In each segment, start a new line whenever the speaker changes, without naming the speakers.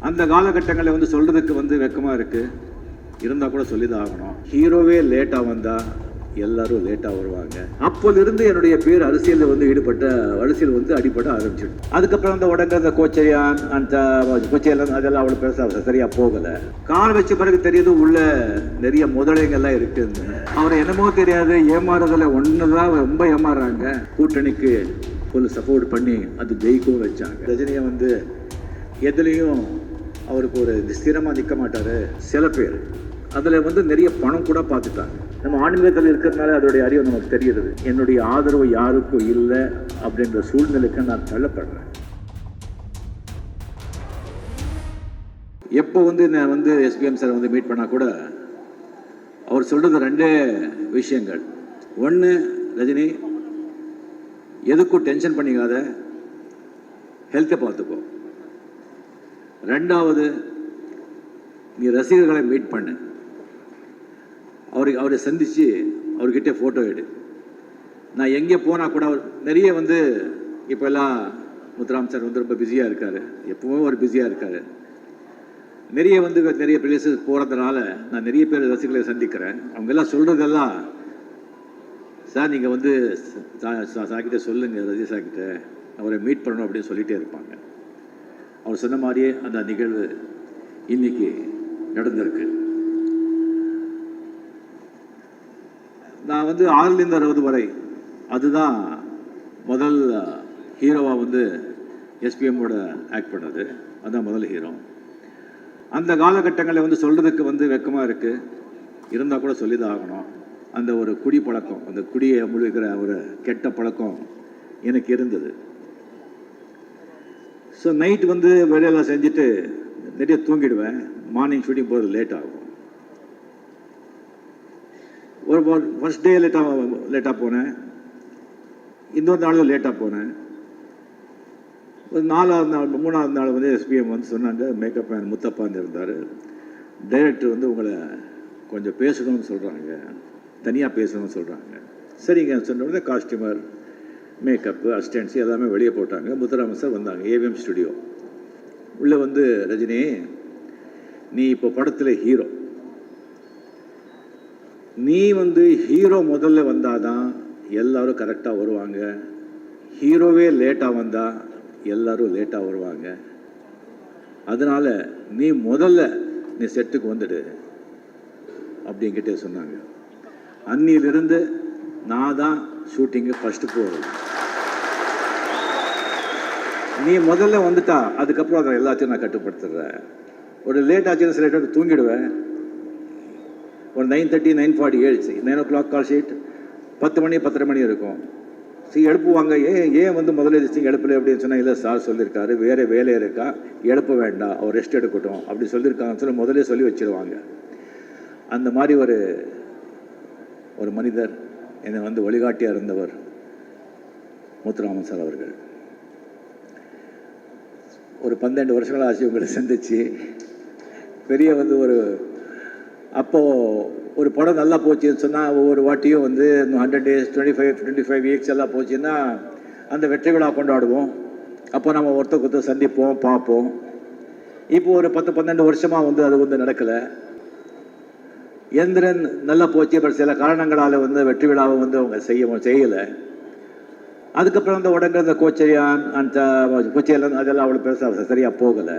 அந்த காலகட்டங்களில் வந்து சொல்றதுக்கு வந்து வெக்கமா இருக்கு. இருந்தா கூட சொல்லிதான் ஆகணும். ஹீரோவே லேட்டா வந்தா எல்லாரும் லேட்டா வருவாங்க. அப்போதிருந்து என்னுடைய பேர் அரசியலில் வந்து ஈடுபட்ட அரசியல் வந்து அடிபட ஆரம்பிச்சிடும் அதுக்கப்புறம் அந்த உடனே அந்த கோச்சையான் அந்த கோச்சையெல்லாம் அதெல்லாம் அவ்வளோ பெருசாக சரியா போகல. கால் வச்ச பிறகு தெரியுது உள்ள நிறைய முதலைகள்லாம் இருக்குன்னு. அவரை என்னமோ தெரியாது ஏமாறுறதுல ஒன்று தான் ரொம்ப ஏமாறுறாங்க. கூட்டணிக்கு ஃபுல் சப்போர்ட் பண்ணி அது ஜெயிக்கவும் வச்சாங்க. ரஜினியை வந்து எதுலேயும் அவருக்கு ஒரு ஸ்திரமாக நிற்க மாட்டார். சில பேர். அதில் வந்து நிறைய பணம் கூட பார்த்துட்டாங்க. நம்ம ஆன்மீகத்தில் இருக்கிறதுனால அதோடைய அறிவு நமக்கு தெரிகிறது என்னுடைய ஆதரவு யாருக்கும் இல்லை அப்படின்ற சூழ்நிலைக்கு நான் தள்ளப்படுறேன். எப்போ வந்து நான் வந்து எஸ்பிஎம் சார் வந்து மீட் பண்ணால் கூட அவர் சொல்கிறது ரெண்டே விஷயங்கள். ஒன்று ரஜினி எதுக்கும் டென்ஷன் பண்ணிக்காத. ஹெல்த்தை பார்த்துக்கோ. ரெண்டாவது நீ ரசிகர்களை மீட் பண்ணு. அவருக்கு அவரை சந்தித்து அவர்கிட்ட ஃபோட்டோ எடு. நான் எங்கே போனால் கூட அவர் நிறைய வந்து இப்போல்லாம் முத்துராம் சார் வந்து ரொம்ப பிஸியாக இருக்கார். எப்பவுமே அவர் பிஸியாக இருக்கார். நிறைய வந்து நிறைய பிளேசஸ் போகிறதுனால நான் நிறைய பேர் ரசிகர்களை சந்திக்கிறேன். அவங்க எல்லாம் சொல்கிறதெல்லாம் சார் நீங்கள் வந்து சா- சா- சொல்லுங்கள் ரஜி சாக்கிட்ட அவரை மீட் பண்ணணும் அப்படின்னு சொல்லிகிட்டே இருப்பாங்க. அவர் சொன்ன மாதிரியே அந்த நிகழ்வு இன்னைக்கு நடந்திருக்கு. நான் வந்து ஆறுலேருந்து அறுபது வரை அதுதான் முதல் ஹீரோவாக வந்து எஸ்பிஎம்மோட ஆக்ட் பண்ணது. அதுதான் முதல் ஹீரோ. அந்த காலகட்டங்களில் வந்து சொல்கிறதுக்கு வந்து வெக்கமாக இருக்குது இருந்தால் கூட சொல்லி தான் ஆகணும். அந்த ஒரு குடி பழக்கம் அந்த குடியை முழுகிற ஒரு கெட்ட பழக்கம் எனக்கு இருந்தது. ஸோ நைட் வந்து வேலையெல்லாம் செஞ்சுட்டு நிறைய தூங்கிடுவேன். மார்னிங் ஷூட்டிங் போகிறது லேட் ஆகும். ஒரு ஃபர்ஸ்ட் டே லேட்டாக லேட்டாக போனேன். இன்னொரு நாளும் லேட்டாக போனேன். ஒரு நாலாவது நாள் மூணாவது நாள் வந்து எஸ்பிஎம் வந்து சொன்னாங்க மேக்கப் மேன் முத்தப்பான்னு இருந்தார். டைரக்டர் வந்து உங்களை கொஞ்சம் பேசணும்னு சொல்கிறாங்க தனியாக பேசணும்னு சொல்கிறாங்க சரிங்க சொன்ன உடனே காஸ்டியூமர் மேக்கப்பு அசிஸ்டன்ஸி எல்லாமே வெளியே போட்டாங்க. முத்துராமன் சார் வந்தாங்க ஏவிஎம் ஸ்டுடியோ உள்ளே வந்து ரஜினி நீ இப்போ படத்தில் ஹீரோ நீ வந்து ஹீரோ முதல்ல வந்தாதான் எல்லோரும் கரெக்டாக வருவாங்க. ஹீரோவே லேட்டாக வந்தால் எல்லோரும் லேட்டாக வருவாங்க. அதனால் நீ முதல்ல நீ செட்டுக்கு வந்துடு அப்படிங்கிட்டே சொன்னாங்க. அன்னியிலிருந்து நான் தான் ஷூட்டிங்கு ஃபஸ்ட்டு போகிறது நீ முதல்ல வந்துட்டா அதுக்கப்புறம் அதை எல்லாத்தையும் நான் கட்டுப்படுத்துறேன். ஒரு லேட் ஆச்சுன்னா சில டைம் தூங்கிடுவேன். ஒரு நைன் தேர்ட்டி நைன் ஃபார்ட்டி ஏழு nine o'clock call sheet பத்து மணி பத்தரை மணி இருக்கும். சரி எழுப்புவாங்க. ஏன் ஏன் வந்து முதல்ல எதிர்த்து எழுப்பலை அப்படின்னு சொன்னால் இல்லை சார் சொல்லியிருக்காரு வேறு வேலை இருக்கா? எழுப்ப வேண்டாம். அவர் ரெஸ்ட் எடுக்கட்டும். அப்படி சொல்லியிருக்காங்கன்னு சொல்லி முதல்ல சொல்லி வச்சிருவாங்க. அந்த மாதிரி ஒரு ஒரு மனிதர் என்னை வந்து வழிகாட்டியாக இருந்தவர் முத்துராமன் சார் அவர்கள். ஒரு பன்னெண்டு வருஷங்கள் ஆச்சு உங்களை சந்திச்சு. பெரிய வந்து ஒரு அப்போது ஒரு படம் நல்லா போச்சுன்னு சொன்னால் ஒவ்வொரு வாட்டியும் வந்து hundred days twenty five twenty five weeks எல்லாம் போச்சுன்னா அந்த வெற்றி விழா கொண்டாடுவோம். அப்போ நம்ம ஒருத்தருக்கு ஒருத்தர் சந்திப்போம் பார்ப்போம். இப்போ ஒரு பத்து பன்னெண்டு வருஷமாக வந்து அது வந்து நடக்கலை. எந்திரன் நல்லா போச்சு பட் சில காரணங்களால் வந்து வெற்றி விழாவை வந்து அவங்க செய்ய செய்யலை. அதுக்கப்புறம் அந்த உடனே அந்த கோச்சரியான் அந்த கோச்சையெல்லாம் அதெல்லாம் அவ்வளோ பெருசாக சரியாக போகலை.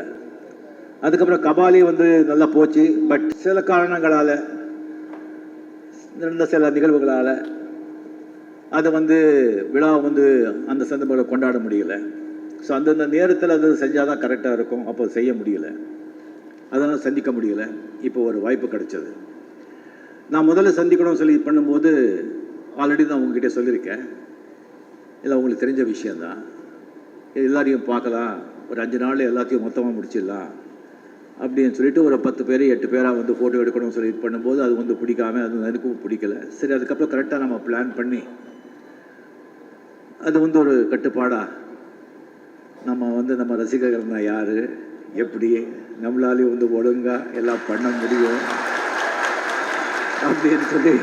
அதுக்கப்புறம் கபாலி வந்து நல்லா போச்சு. பட் சில காரணங்களால் நடந்த சில நிகழ்வுகளால் அதை வந்து விழா வந்து அந்த சந்தர்ப்பத்தில் கொண்டாட முடியல. ஸோ அந்தந்த நேரத்தில் அது செஞ்சால் தான் கரெக்டாக இருக்கும். அப்போ செய்ய முடியல. அதனால் சந்திக்க முடியல. இப்போ ஒரு வாய்ப்பு கிடைச்சது. நான் முதல்ல சந்திக்கணும்னு சொல்லி பண்ணும்போது ஆல்ரெடி நான் உங்ககிட்ட சொல்லியிருக்கேன். இல்லை உங்களுக்கு தெரிஞ்ச விஷயந்தான் எல்லாரையும் பார்க்கலாம். ஒரு அஞ்சு நாள் எல்லாத்தையும் மொத்தமாக முடிச்சிடலாம். அப்படின்னு சொல்லிட்டு ஒரு பத்து பேர் எட்டு பேராக வந்து ஃபோட்டோ எடுக்கணும்னு சொல்லி இது பண்ணும்போது அது வந்து பிடிக்காம அது எனக்கும் பிடிக்கல. சரி அதுக்கப்புறம் கரெக்டாக நம்ம பிளான் பண்ணி அது வந்து ஒரு கட்டுப்பாடாக நம்ம வந்து நம்ம ரசிகர்கள்னா யார்? எப்படி? நம்மளாலேயும் வந்து ஒழுங்காக எல்லாம் பண்ண முடியும்? அப்படின்னு சொல்லி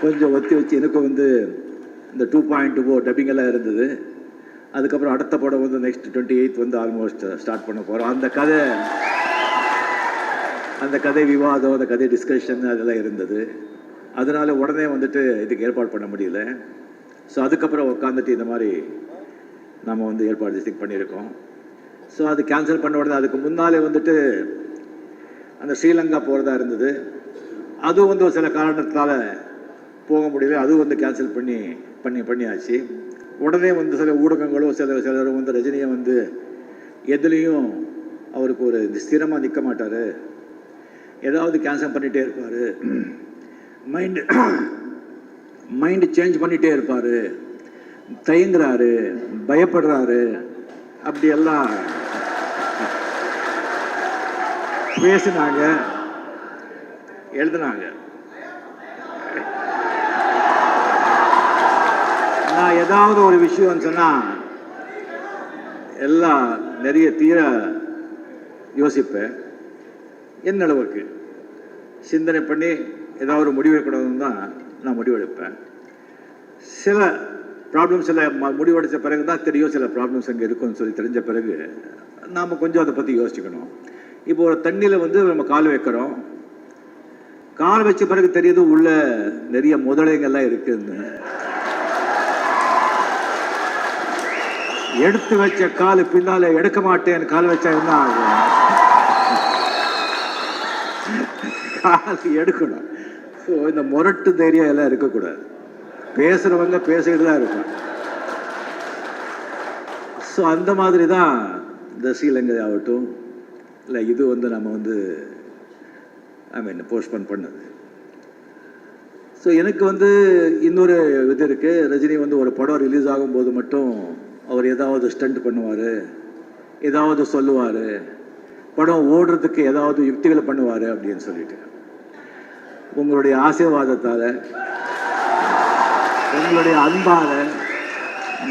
கொஞ்சம் ஒத்தி வச்சு எனக்கும் வந்து இந்த டூ பாயிண்ட் டூ டப்பிங் எல்லாம் இருந்தது. அதுக்கப்புறம் அடுத்த படம் வந்து நெக்ஸ்ட் டுவெண்ட்டி எயித் வந்து ஆல்மோஸ்ட் ஸ்டார்ட் பண்ண போகிறோம் அந்த கதை அந்த கதை விவாதம் அந்த கதை டிஸ்கஷன் அதெல்லாம் இருந்தது. அதனால் உடனே வந்துட்டு இதுக்கு ஏற்பாடு பண்ண முடியல. ஸோ அதுக்கப்புறம் உட்காந்துட்டு இந்த மாதிரி நம்ம வந்து ஏற்பாடு டிஸ்டிக் பண்ணியிருக்கோம். ஸோ அது கேன்சல் பண்ண உடனே அதுக்கு முன்னாலே வந்துட்டு அந்த ஸ்ரீலங்கா போகிறதா இருந்தது. அதுவும் வந்து ஒரு சில காரணத்தால் போக முடியல அதுவும் வந்து கேன்சல் பண்ணி பண்ணி பண்ணியாச்சு. உடனே வந்து சில ஊடகங்களும் சில சிலரும் வந்து ரஜினியை வந்து எதுலேயும் அவருக்கு ஒரு ஸ்திரமாக நிற்க மாட்டார். ஏதாவது கேன்சல் பண்ணிகிட்டே இருப்பார். மைண்டு மைண்டு சேஞ்ச் பண்ணிகிட்டே இருப்பார். தயங்குறாரு பயப்படுறாரு. அப்படியெல்லாம் பேசினாங்க. எழுதுனாங்க. நான் ஏதாவது ஒரு விஷயம் சொன்னால் எல்லாம் நிறைய தீர யோசிப்பேன். என் அளவுக்கு? சிந்தனை பண்ணி ஏதாவது ஒரு முடிவு எடுக்கணும்னு தான் நான் முடிவெடுப்பேன் சில ப்ராப்ளம்ஸ் எல்லாம் முடிவெடுத்த பிறகு தான் தெரியும் சில ப்ராப்ளம்ஸ் அங்கே இருக்கும்னு சொல்லி தெரிஞ்ச பிறகு நாம் கொஞ்சம் அதை பற்றி யோசிக்கணும் இப்போ ஒரு தண்ணியில் வந்து நம்ம கால் வைக்கிறோம். கால் வச்ச பிறகு தெரியுது உள்ள நிறைய முதலைகள்லாம் இருக்குதுன்னு எடுத்து வச்ச கால் பின்னால எடுக்க மாட்டேன் கால் வச்சா என்ன ஆகும்? எடுக்கணும். ஸோ இந்த முரட்டு தைரியம் எல்லாம் இருக்கக்கூடாது. பேசுறவங்க பேசிட்டு தான் இருக்கும் ஸோ அந்த மாதிரி தான் இந்த ஸ்ரீலங்கை ஆகட்டும் இல்லை இது வந்து நம்ம வந்து ஐ மீன் போஸ்ட்போன் பண்ணது. ஸோ எனக்கு வந்து இன்னொரு இது இருக்குது ரஜினி வந்து ஒரு படம் ரிலீஸ் ஆகும்போது மட்டும் அவர் ஏதாவது ஸ்டண்ட் பண்ணுவார் ஏதாவது சொல்லுவார் படம் ஓடுறதுக்கு ஏதாவது யுக்திகளை பண்ணுவார் அப்படின்னு சொல்லிட்டு. உங்களுடைய ஆசீர்வாதத்தால் உங்களுடைய அன்பால்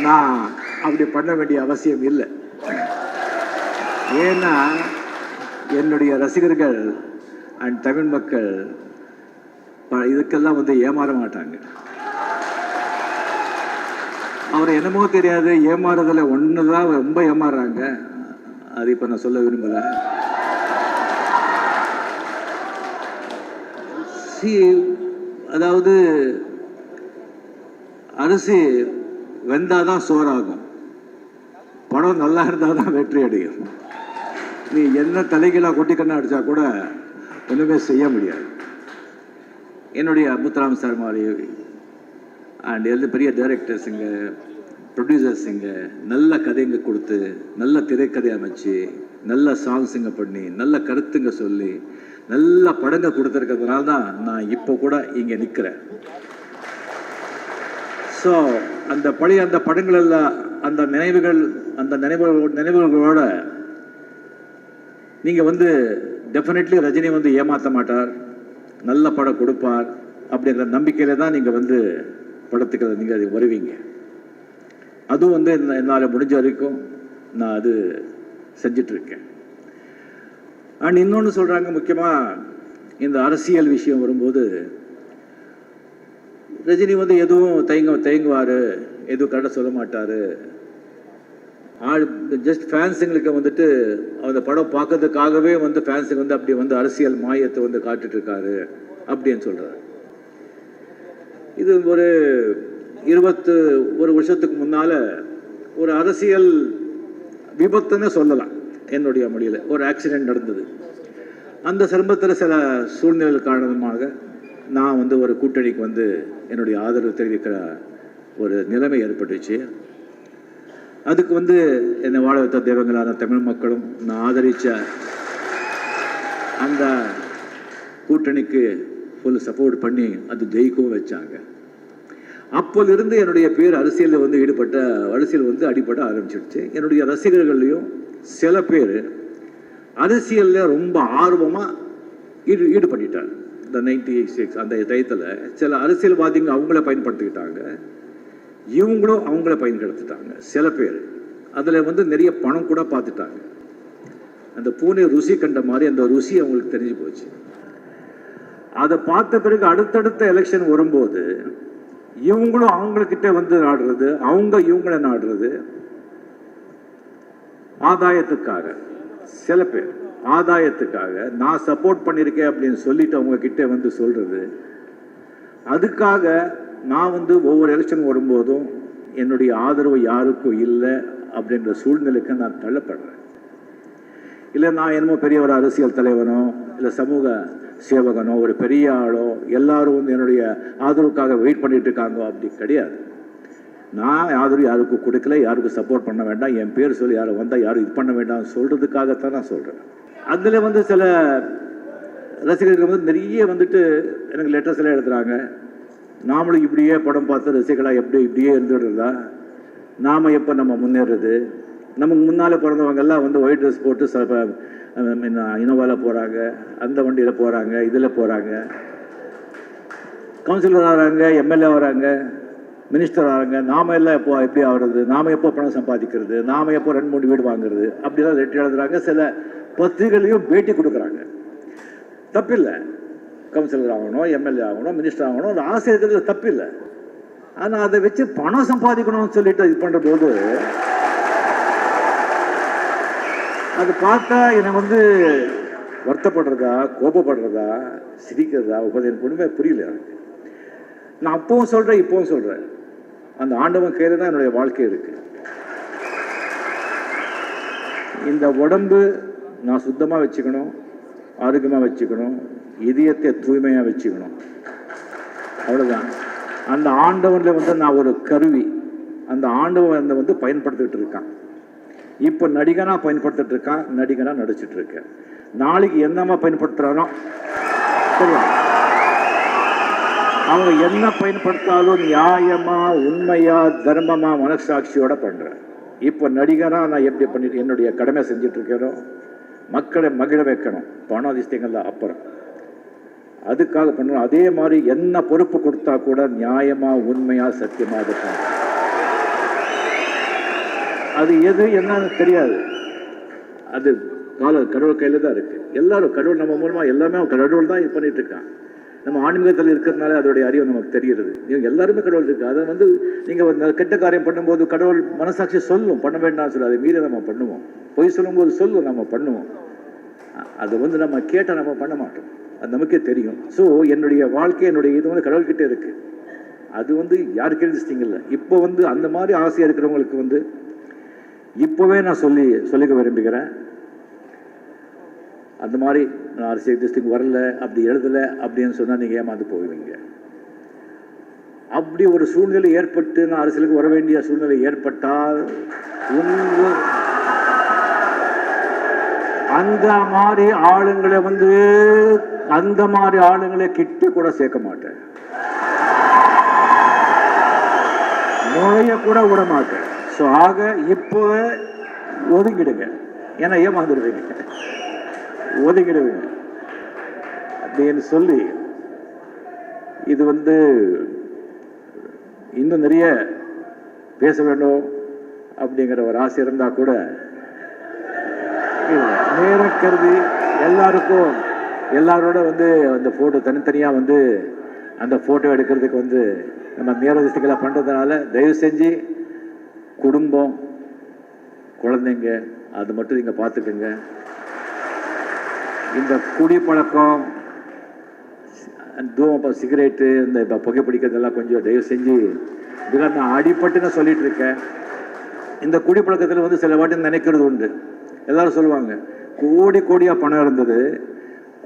நான் அப்படி பண்ண வேண்டிய அவசியம் இல்லை. ஏன்னா என்னுடைய ரசிகர்கள் அண்ட் தமிழ் மக்கள் ப- இதுக்கெல்லாம் வந்து ஏமாற மாட்டாங்க. அவர் என்னமோ தெரியாது ஏமாறுறதுல ஒன்று தான் ரொம்ப ஏமாறுறாங்க. அது இப்போ நான் சொல்ல விரும்பல. சி அதாவது அரிசி வெந்தாதான் சோறாகும். படம் நல்லா இருந்தால் தான் வெற்றி அடையும். நீ என்ன தலைகீழாக கொட்டிக்கண்ணா அடித்தா கூட ஒன்றுமே செய்ய முடியாது. என்னுடைய முத்துராம் சார் மாதிரி அண்ட் எல்லா பெரிய டைரக்டர்ஸுங்க ப்ரொடியூசர்ஸுங்க நல்ல கதைங்க கொடுத்து நல்ல திரைக்கதை அமைச்சு நல்ல சாங்ஸுங்க பண்ணி நல்ல கருத்துங்க சொல்லி நல்ல படங்க கொடுத்துருக்கிறதுனால தான் நான் இப்போ கூட இங்கே நிற்கிறேன் ஸோ அந்த பழைய அந்த படங்கள் எல்லாம் அந்த நினைவுகள் அந்த நினைவு நினைவுகளோட நீங்கள் வந்து டெஃபினெட்லி ரஜினி வந்து ஏமாற்ற மாட்டார் நல்ல படம் கொடுப்பார் அப்படிங்கிற நம்பிக்கையில தான் நீங்கள் வந்து படத்துக்கு நீங்கள் வருவீங்க. அதுவும் வந்து என்னால் முடிஞ்ச வரைக்கும் நான் அது செஞ்சிட்ருக்கேன். அண்ட் இன்னொன்று சொல்கிறாங்க முக்கியமாக இந்த அரசியல் விஷயம் வரும்போது ரஜினி வந்து எதுவும் தயங்க தயங்குவார் எதுவும் கரெக்டாக சொல்ல மாட்டார். ஆள் ஜஸ்ட் ஃபேன்ஸுங்களுக்கு வந்துட்டு அந்த படம் பார்க்கறதுக்காகவே வந்து ஃபேன்ஸுக்கு வந்து அப்படி வந்து அரசியல் மாயத்தை வந்து காட்டுட்ருக்காரு அப்படின்னு சொல்றாரு. இது ஒரு இருபத்து ஒரு வருஷத்துக்கு முன்னால் ஒரு அரசியல் விபத்துன்னு சொல்லலாம் என்னுடைய மொழியில். ஒரு ஆக்சிடெண்ட் நடந்தது. அந்த சிரமத்தில் சில சூழ்நிலைகள் காரணமாக நான் வந்து ஒரு கூட்டணிக்கு வந்து என்னுடைய ஆதரவு தெரிவிக்கிற ஒரு நிலைமை ஏற்பட்டுச்சு. அதுக்கு வந்து என்னை வாழ வைத்த தெய்வங்களான தமிழ் மக்களும் நான் ஆதரித்த அந்த கூட்டணிக்கு ஃபுல் சப்போர்ட் பண்ணி அது ஜெயிக்கவும் வச்சாங்க. அப்போதிருந்து என்னுடைய பேர் அரசியலில் வந்து ஈடுபட்ட அரசியல் வந்து அடிபட ஆரம்பிச்சிடுச்சு. என்னுடைய ரசிகர்கள்லையும் சில பேர் அரசியலில் ரொம்ப ஆர்வமாக ஈடு ஈடுபட்டுட்டாங்க. இந்த நைன்டி சிக்ஸ் அந்த டயத்தில் சில அரசியல்வாதிங்க அவங்கள பயன்படுத்திக்கிட்டாங்க. இவங்களும் அவங்கள பயன்படுத்திட்டாங்க சில பேர். அதில் வந்து நிறைய பணம் கூட பார்த்துட்டாங்க அந்த பூனை ருசி கண்ட மாதிரி அந்த ருசி அவங்களுக்கு தெரிஞ்சு போச்சு. அதை பார்த்த பிறகு அடுத்தடுத்த எலெக்ஷன் வரும்போது இவங்களும் அவங்கக்கிட்ட வந்து நாடுறது அவங்க இவங்கள நாடுறது. ஆதாயத்துக்காக சில பேர் ஆதாயத்துக்காக நான் சப்போர்ட் பண்ணியிருக்கேன் அப்படின்னு சொல்லிட்டு அவங்க கிட்டே வந்து சொல்கிறது அதுக்காக நான் வந்து ஒவ்வொரு எலெக்ஷன் வரும்போதும் என்னுடைய ஆதரவு யாருக்கும் இல்லை அப்படின்ற சூழ்நிலைக்கு நான் தள்ளப்படுறேன். இல்லை நான் என்னமோ பெரிய ஒரு அரசியல் தலைவனோ இல்லை சமூக சேவகனோ ஒரு பெரிய ஆளோ எல்லாரும் வந்து என்னுடைய ஆதரவுக்காக வெயிட் பண்ணிட்டு இருக்காங்க. அப்படி கிடையாது. நான் ஆதரவு யாருக்கும் கொடுக்கல யாருக்கும் சப்போர்ட் பண்ண வேண்டாம். என் பேர் சொல்லி யாரும் வந்தால் யாரும் இது பண்ண வேண்டாம் சொல்கிறதுக்காகத்தான் நான் சொல்கிறேன் அதில் வந்து சில ரசிகர்கள் வந்து நிறைய வந்துட்டு எனக்கு லெட்டர்ஸ் எல்லாம் எழுதுறாங்க. நாமளும் இப்படியே படம் பார்த்து ரசிகளாக எப்படி இப்படியே இருந்துடுறதா? நாம் எப்போ நம்ம முன்னேறுறது நமக்கு முன்னால் பிறந்தவங்க எல்லாம் வந்து ஒயிட் ட்ரெஸ் போட்டு ச இனோவாவில் போகிறாங்க அந்த வண்டியில் போகிறாங்க இதில் போகிறாங்க கவுன்சிலர் ஆகிறாங்க எம்எல்ஏ வராங்க மினிஸ்டர் ஆகிறாங்க நாம எல்லாம் எப்போ எப்படி ஆகிறது நாம எப்போ பணம் சம்பாதிக்கிறது நாம எப்போ ரெண்டு மூணு வீடு வாங்குறது அப்படிலாம் லெட்டர் எழுதுறாங்க. சில பத்திரிகைகளையும் பேட்டி கொடுக்குறாங்க. தப்பில்லை. கவுன்சிலர் ஆகணும் எம்எல்ஏ ஆகணும் மினிஸ்டர் ஆகணும் ஒரு ஆசை இருக்கிறது தப்பில்லை. ஆனால் அதை வச்சு பணம் சம்பாதிக்கணும்னு சொல்லிட்டு இது பண்ணுற போது அது பார்த்தா என்னை வந்து வருத்தப்படுறதா கோபப்படுறதா சிரிக்கிறதா உபதி எனக்கு ஒன்றுமே புரியல எனக்கு. நான் அப்பவும் சொல்கிறேன் இப்பவும் சொல்கிறேன் அந்த ஆண்டவன் கையில் தான் என்னுடைய வாழ்க்கை இருக்கு. இந்த உடம்பு நான் சுத்தமாக வச்சுக்கணும் ஆரோக்கியமாக வச்சுக்கணும் இதயத்தை தூய்மையாக வச்சுக்கணும். அவ்வளோதான் அந்த ஆண்டவனில் வந்து நான் ஒரு கருவி. அந்த ஆண்டவன் வந்து வந்து பயன்படுத்திட்டு இருக்கான். இப்போ நடிகனாக பயன்படுத்திட்டு இருக்கான் நடிகனாக நடிச்சிட்டு இருக்கேன் நாளைக்கு என்னமா பயன்படுத்துகிறானோ சரியா? அவங்க என்ன பயன்படுத்தாலும் நியாயமா உண்மையா தர்மமா மனசாட்சியோட பண்றேன் இப்போ நடிகனா நான் எப்படி பண்ணிட்டு என்னுடைய கடமை செஞ்சுட்டு இருக்கிறோம் மக்களை மகிழ வைக்கணும். பணாதிஷ்டங்கள்ல அப்புறம். அதுக்காக பண்ணணும். அதே மாதிரி என்ன பொறுப்பு கொடுத்தா கூட நியாயமா உண்மையா சத்தியமா இருப்பாங்க அது எது என்னன்னு தெரியாது. அது கால கடவுள் கையில் தான் இருக்கு. எல்லாரும் கடவுள் நம்ம மூலமா எல்லாமே கடவுள் தான் இது பண்ணிட்டு இருக்கான். நம்ம ஆன்மீகத்தில் இருக்கிறதுனால அதோடைய அறிவு நமக்கு தெரிகிறது. இவங்க எல்லாருமே கடவுள் இருக்கு. அதை வந்து நீங்கள் ஒரு கெட்ட காரியம் பண்ணும்போது கடவுள் மனசாட்சி சொல்லும். பண்ண வேண்டாம்னு சொல்லி அதை மீறி நம்ம பண்ணுவோம். பொய் சொல்லும்போது சொல்லும் நம்ம பண்ணுவோம். அதை வந்து நம்ம கேட்டால் நம்ம பண்ண மாட்டோம். அது நமக்கே தெரியும். ஸோ என்னுடைய வாழ்க்கை என்னுடைய இது வந்து கடவுள்கிட்ட இருக்குது அது வந்து யாருக்கே எதிர்த்திங்க இல்லை இப்போ வந்து அந்த மாதிரி ஆசையாக இருக்கிறவங்களுக்கு வந்து இப்போவே நான் சொல்லி சொல்லிக்க விரும்புகிறேன். அந்த மாதிரி நான் அரசியல் டிஸ்ட்ரிக் வரல அப்படி எழுதலை அப்படின்னு சொன்னால் நீங்கள் ஏமாந்து போவீங்க. அப்படி ஒரு சூழ்நிலை ஏற்பட்டு நான் அரசியலுக்கு வர வேண்டிய சூழ்நிலை ஏற்பட்டால் உங்க அந்த மாதிரி ஆளுங்களை வந்து அந்த மாதிரி ஆளுங்களை கிட்ட கூட சேர்க்க மாட்டேன். நுழைய கூட விட மாட்டேன். ஸோ ஆக இப்போ ஒதுங்கிடுங்க. ஏன்னா ஏமாந்துடுவீங்க. ஒதுங்கிடுவீங்க. அப்படின்னு சொல்லி இது வந்து இன்னும் நிறைய பேச வேண்டும் அப்படிங்கிற ஒரு ஆசை இருந்தா கூட நேரம் கருதி எல்லாருக்கும் எல்லாரோட வந்து அந்த ஃபோட்டோ தனித்தனியாக வந்து அந்த ஃபோட்டோ எடுக்கிறதுக்கு வந்து நம்ம நேரதிசைகளை பண்ணுறதுனால தயவு செஞ்சு குடும்பம் குழந்தைங்க அது மட்டும் நீங்கள் பார்த்துக்குங்க. இந்த குடிப்பழக்கம் தூமம் சிகரெட்டு இந்த இப்போ புகைப்பிடிக்கிறதெல்லாம் கொஞ்சம் தயவு செஞ்சு இதுக்காக நான் அடிப்பட்டு நான் சொல்லிட்டு இருக்கேன். இந்த குடிப்பழக்கத்தில் வந்து சில வாட்டி நினைக்கிறது உண்டு. எல்லாரும் சொல்லுவாங்க கோடி கோடியாக பணம் இருந்தது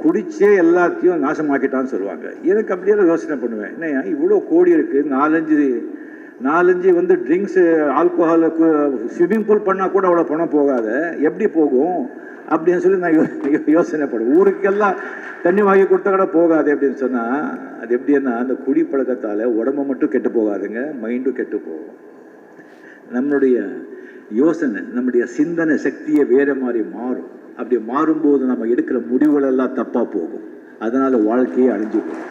குடிச்சே எல்லாத்தையும் நாசமாக்கிட்டான்னு சொல்லுவாங்க. எனக்கு அப்படியே யோசனை பண்ணுவேன். என்ன இவ்வளோ கோடி இருக்குது நாலஞ்சு நாலஞ்சு வந்து ட்ரிங்க்ஸு ஆல்கோஹாலுக்கு ஸ்விம்மிங் பூல் பண்ணால் கூட அவ்வளோ பணம் போகாத. எப்படி போகும்? அப்படின்னு சொல்லி நான் யோசனைப்படுவேன் யோசனை பண்ணுவேன். ஊருக்கெல்லாம் தண்ணி வாங்கி கொடுத்தா கூட போகாது அப்படின்னு சொன்னால் அது எப்படின்னா அந்த குடி பழக்கத்தால் உடம்பு மட்டும் கெட்டு போகாதுங்க மைண்டும் கெட்டு போகும். நம்மளுடைய யோசனை நம்முடைய சிந்தனை சக்தியை வேறு மாதிரி மாறும். அப்படி மாறும்போது நம்ம எடுக்கிற முடிவுகளெல்லாம் தப்பாக போகும். அதனால் வாழ்க்கையே அழிஞ்சு போகும்.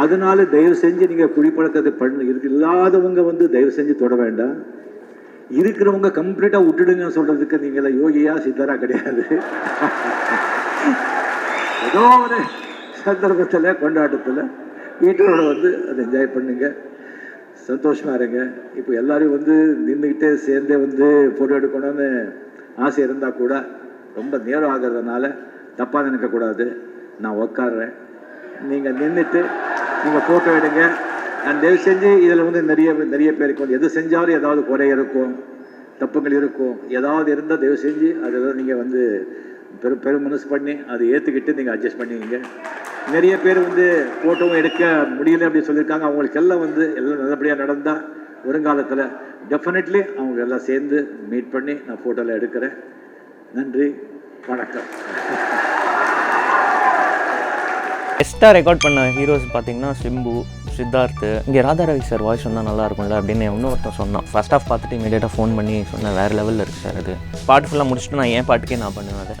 அதனால தயவு செஞ்சு நீங்கள் குடிப்பழக்கத்தை பண்ண. இருக்கு இல்லாதவங்க வந்து தயவு செஞ்சு தொட வேண்டாம். இருக்கிறவங்க கம்ப்ளீட்டாக விட்டுடுங்கன்னு சொல்றதுக்கு நீங்கள் யோகியா சித்தரா கிடையாது. ஏதோ ஒரு சந்தர்ப்பத்தில் கொண்டாட்டத்தில் வீட்டோட வந்து அதை என்ஜாய் பண்ணுங்க. சந்தோஷமாக இருங்க. இப்போ எல்லாரையும் வந்து நின்றுக்கிட்டே சேர்ந்தே வந்து ஃபோட்டோ எடுக்கணும்னு ஆசை இருந்தால் கூட ரொம்ப நேரம் ஆகிறதுனால தப்பாக நினைக்கக்கூடாது. நான் உட்காடுறேன் நீங்கள் நின்றுட்டு நீங்கள் ஃபோட்டோ எடுங்க நான் தயவு செஞ்சு இதில் வந்து நிறைய நிறைய பேருக்கு வந்து எது செஞ்சாலும் ஏதாவது குறை இருக்கும் தப்புகள் இருக்கும். ஏதாவது இருந்தால் தயவு செஞ்சு அதை நீங்கள் வந்து பெரும் பெரும் மனசு பண்ணி அதை ஏற்றுக்கிட்டு நீங்கள் அட்ஜஸ்ட் பண்ணுவீங்க நிறைய பேர் வந்து ஃபோட்டோவும் எடுக்க முடியல அப்படின்னு சொல்லியிருக்காங்க. அவங்களுக்கு எல்லாம் வந்து எல்லாம் நல்லபடியாக நடந்தால் வருங்காலத்தில் டெஃபினெட்லி அவங்க எல்லாம் சேர்ந்து மீட் பண்ணி நான் ஃபோட்டோவில் எடுக்கிறேன். நன்றி. வணக்கம்.
பெஸ்ட்டாக ரெக்கார்ட் பண்ண ஹீரோஸ் பார்த்தீங்கன்னா சிம்பு சித்தார்த்து. இங்கே ராதாரவி சார் வாய்ஸ் வந்தால் நல்லா இருக்கும்ல அப்படின்னு இன்னொருத்தன் சொன்னான். ஃபர்ஸ்ட் ஆஃப் பார்த்துட்டு இமீடியட்டாக ஃபோன் பண்ணி சொன்னேன் வேறு லெவலில் இருக்குது சார் அது பாட்டு ஃபுல்லாக முடிச்சுட்டு நான் ஏன் பாட்டுக்கே நான் பண்ணுவேன்? அதை